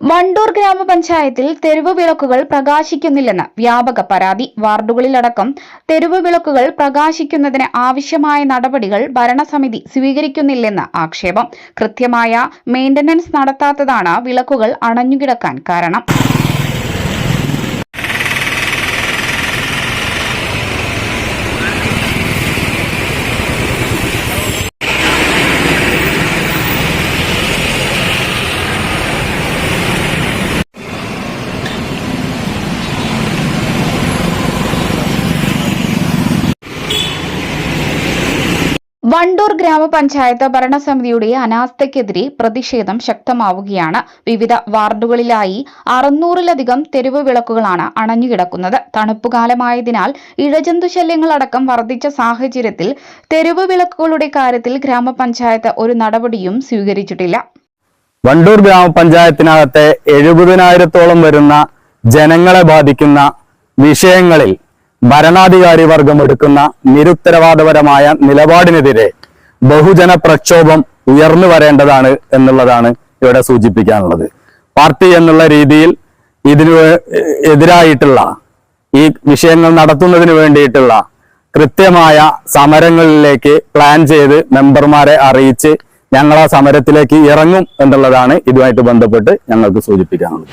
വണ്ടൂർ ഗ്രാമപഞ്ചായത്തിൽ തെരുവ് വിളക്കുകൾ പ്രകാശിക്കുന്നില്ലെന്ന് വ്യാപക പരാതി. വാർഡുകളിലടക്കം തെരുവ് വിളക്കുകൾ പ്രകാശിക്കുന്നതിന് ആവശ്യമായ നടപടികൾ ഭരണസമിതി സ്വീകരിക്കുന്നില്ലെന്ന് ആക്ഷേപം. കൃത്യമായ മെയിന്റനൻസ് നടത്താത്തതാണ് വിളക്കുകൾ അണഞ്ഞുകിടക്കാൻ കാരണം. വണ്ടൂർ ഗ്രാമപഞ്ചായത്ത് ഭരണസമിതിയുടെ അനാസ്ഥയ്ക്കെതിരെ പ്രതിഷേധം ശക്തമാവുകയാണ്. വിവിധ വാർഡുകളിലായി അറുന്നൂറിലധികം തെരുവ് വിളക്കുകളാണ് അണഞ്ഞുകിടക്കുന്നത്. തണുപ്പുകാലമായതിനാൽ ഇഴജന്തു ശല്യങ്ങളടക്കം വർദ്ധിച്ച സാഹചര്യത്തിൽ തെരുവ് വിളക്കുകളുടെ കാര്യത്തിൽ ഗ്രാമപഞ്ചായത്ത് ഒരു നടപടിയും സ്വീകരിച്ചിട്ടില്ല. വണ്ടൂർ ഗ്രാമപഞ്ചായത്തിനകത്തെ എഴുപതിനായിരത്തോളം വരുന്ന ജനങ്ങളെ ബാധിക്കുന്ന വിഷയങ്ങളിൽ ഭരണാധികാരി വർഗം എടുക്കുന്ന നിരുത്തരവാദപരമായ നിലപാടിനെതിരെ ബഹുജന പ്രക്ഷോഭം ഉയർന്നു വരേണ്ടതാണ് എന്നുള്ളതാണ് ഇവിടെ സൂചിപ്പിക്കാനുള്ളത്. പാർട്ടി എന്നുള്ള രീതിയിൽ ഇതിനു എതിരായിട്ടുള്ള ഈ വിഷയങ്ങൾ നടത്തുന്നതിന് വേണ്ടിയിട്ടുള്ള കൃത്യമായ സമരങ്ങളിലേക്ക് പ്ലാൻ ചെയ്ത് മെമ്പർമാരെ അറിയിച്ച് ഞങ്ങൾ ആ സമരത്തിലേക്ക് ഇറങ്ങും എന്നുള്ളതാണ് ഇതുമായിട്ട് ബന്ധപ്പെട്ട് ഞങ്ങൾക്ക് സൂചിപ്പിക്കാനുള്ളത്.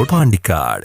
റോഡ് പാണ്ടിക്കാട്